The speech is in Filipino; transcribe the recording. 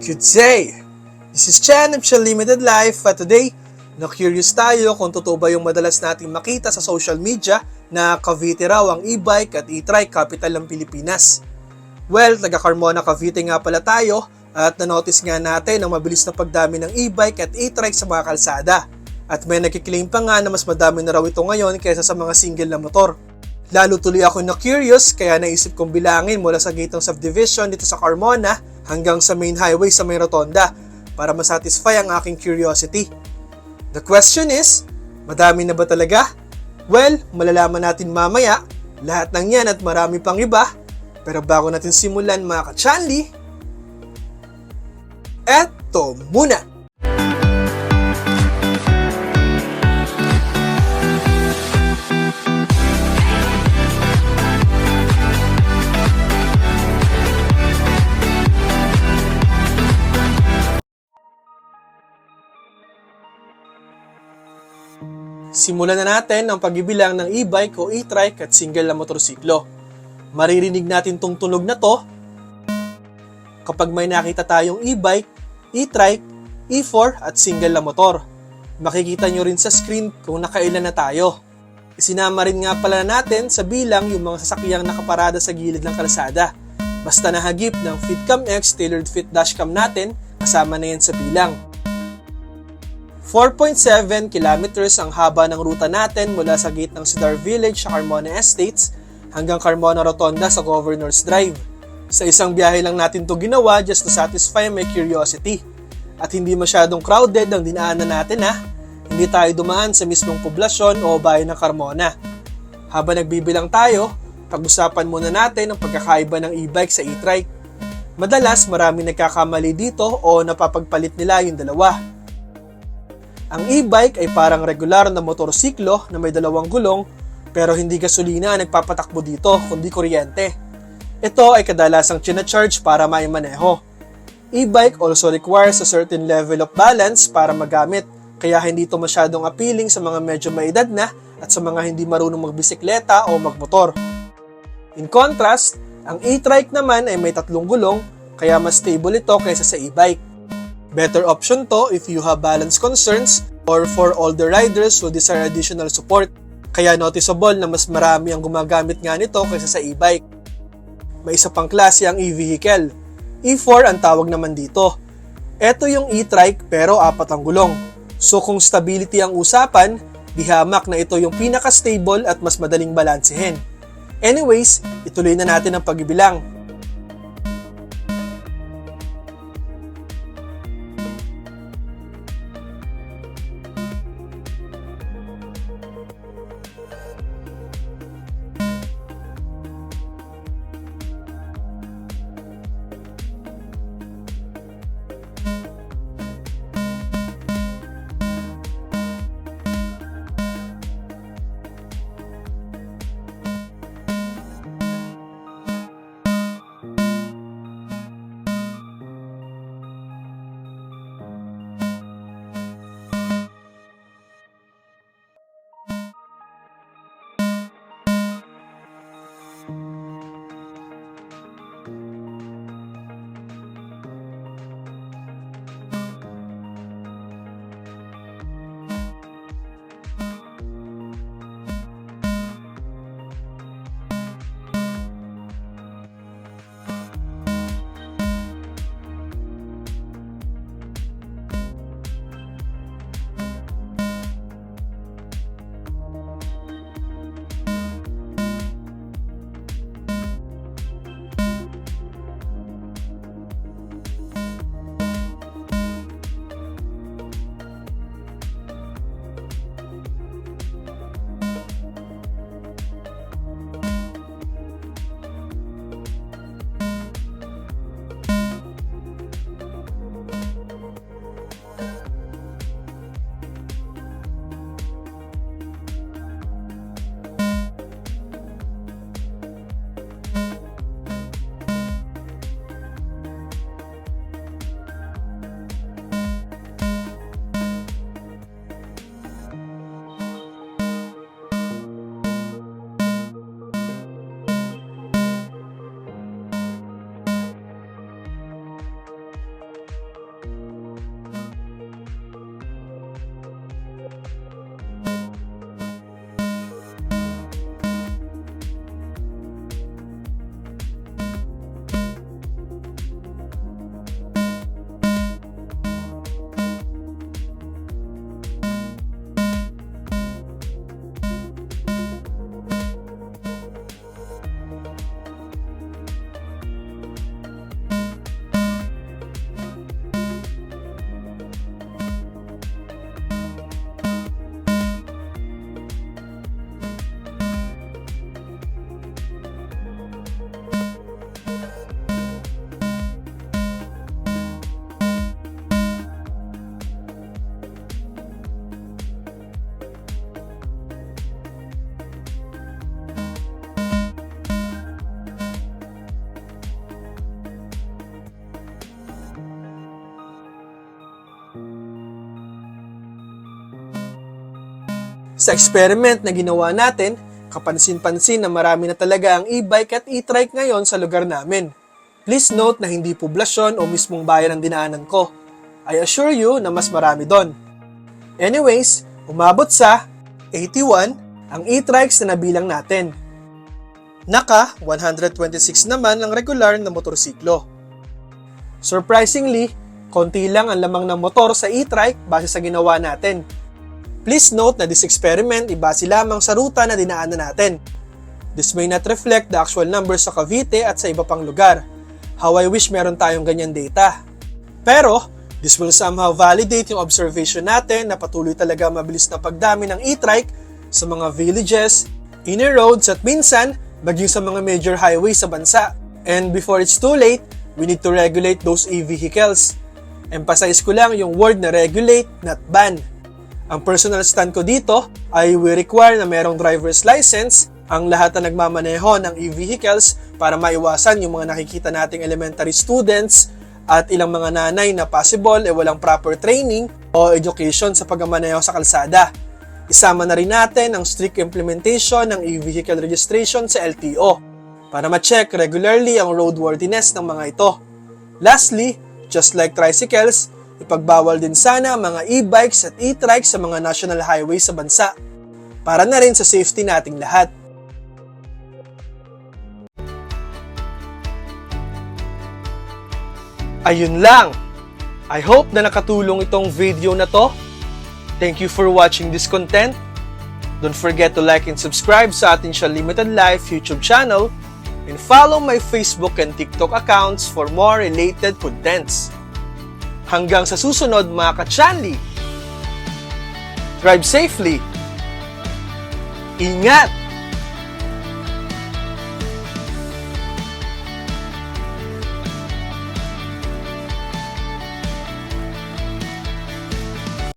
Good day! This is Chan of Chan Limited Life at today, na-curious tayo kung totoo ba yung madalas nating makita sa social media na Cavite raw ang e-bike at e-trike capital ng Pilipinas. Well, taga Carmona, Cavite nga pala tayo at na-notice nga natin ang mabilis na pagdami ng e-bike at e-trike sa mga kalsada. At may nagkiklaim pa nga na mas madami na raw ito ngayon kaysa sa mga single na motor. Lalo tuloy ako na curious kaya naisip kong bilangin mula sa gitong subdivision dito sa Carmona hanggang sa main highway sa may rotonda para masatisfy ang aking curiosity. The question is, madami na ba talaga? Well, malalaman natin mamaya lahat ng yan at marami pang iba. Pero bago natin simulan mga ka-chanli, eto muna! Simulan na natin ang pagbibilang ng e-bike o e-trike at single na motorsiklo. Maririnig natin tong tunog na to kapag may nakita tayong e-bike, e-trike, e-4 at single na motor. Makikita nyo rin sa screen kung nakailan na tayo. Isinama rin nga pala natin sa bilang yung mga sasakyang nakaparada sa gilid ng kalsada. Basta nahagip ng FitCam X tailored fit dashcam natin, kasama na yan sa bilang. 4.7 kilometers ang haba ng ruta natin mula sa gate ng Cedar Village sa Carmona Estates hanggang Carmona Rotonda sa Governor's Drive. Sa isang biyahe lang natin to ginawa just to satisfy my curiosity. At hindi masyadong crowded ang dinaanan natin ha. Hindi tayo dumaan sa mismong poblasyon o bayan ng Carmona. Habang nagbibilang tayo, pag-usapan muna natin ang pagkakaiba ng e-bike sa e-trike. Madalas marami nagkakamali dito o napapagpalit nila yung dalawa. Ang e-bike ay parang regular na motorsiklo na may dalawang gulong pero hindi gasolina ang nagpapatakbo dito kundi kuryente. Ito ay kadalasang charge para maimaneho. E-bike also requires a certain level of balance para magamit kaya hindi ito masyadong appealing sa mga medyo maedad na at sa mga hindi marunong magbisikleta o magmotor. In contrast, ang e-trike naman ay may tatlong gulong kaya mas stable ito kaysa sa e-bike. Better option to if you have balance concerns or for older riders who desire additional support. Kaya noticeable na mas marami ang gumagamit nga nito kaysa sa e-bike. May isa pang klase ang e-vehicle. E4 ang tawag naman dito. Ito yung e-trike pero apat ang gulong. So kung stability ang usapan, di hamak na ito yung pinaka-stable at mas madaling balansehin. Anyways, ituloy na natin ang pagbibilang. Sa experiment na ginawa natin, kapansin-pansin na marami na talaga ang e-bike at e-trike ngayon sa lugar namin. Please note na hindi poblasyon o mismong bayan ang dinaanan ko. I assure you na mas marami doon. Anyways, umabot sa 81 ang e-trikes na nabilang natin. Naka 126 naman ang regular na motorsiklo. Surprisingly, konti lang ang lamang ng motor sa e-trike base sa ginawa natin. Please note na this experiment ibase lamang sa ruta na dinaanan natin. This may not reflect the actual numbers sa Cavite at sa iba pang lugar. How I wish meron tayong ganyan data. Pero, this will somehow validate yung observation natin na patuloy talaga mabilis na pagdami ng e-trike sa mga villages, inner roads at minsan, maging sa mga major highways sa bansa. And before it's too late, we need to regulate those e-vehicles. Emphasize ko lang yung word na regulate, not ban. Ang personal stand ko dito ay we require na merong driver's license ang lahat na nagmamaneho ng e-vehicles para maiwasan yung mga nakikita nating elementary students at ilang mga nanay na possible e walang proper training o education sa pagmamaneho sa kalsada. Isama na rin natin ang strict implementation ng e-vehicle registration sa LTO para ma-check regularly ang roadworthiness ng mga ito. Lastly, just like tricycles, ipagbawal din sana mga e-bikes at e-trikes sa mga national highways sa bansa para na rin sa safety nating lahat. Ayun lang! I hope na nakatulong itong video na to. Thank you for watching this content. Don't forget to like and subscribe sa ating siya Limited Life YouTube channel and follow my Facebook and TikTok accounts for more related contents. Hanggang sa susunod mga ka-chanli! Drive safely! Ingat!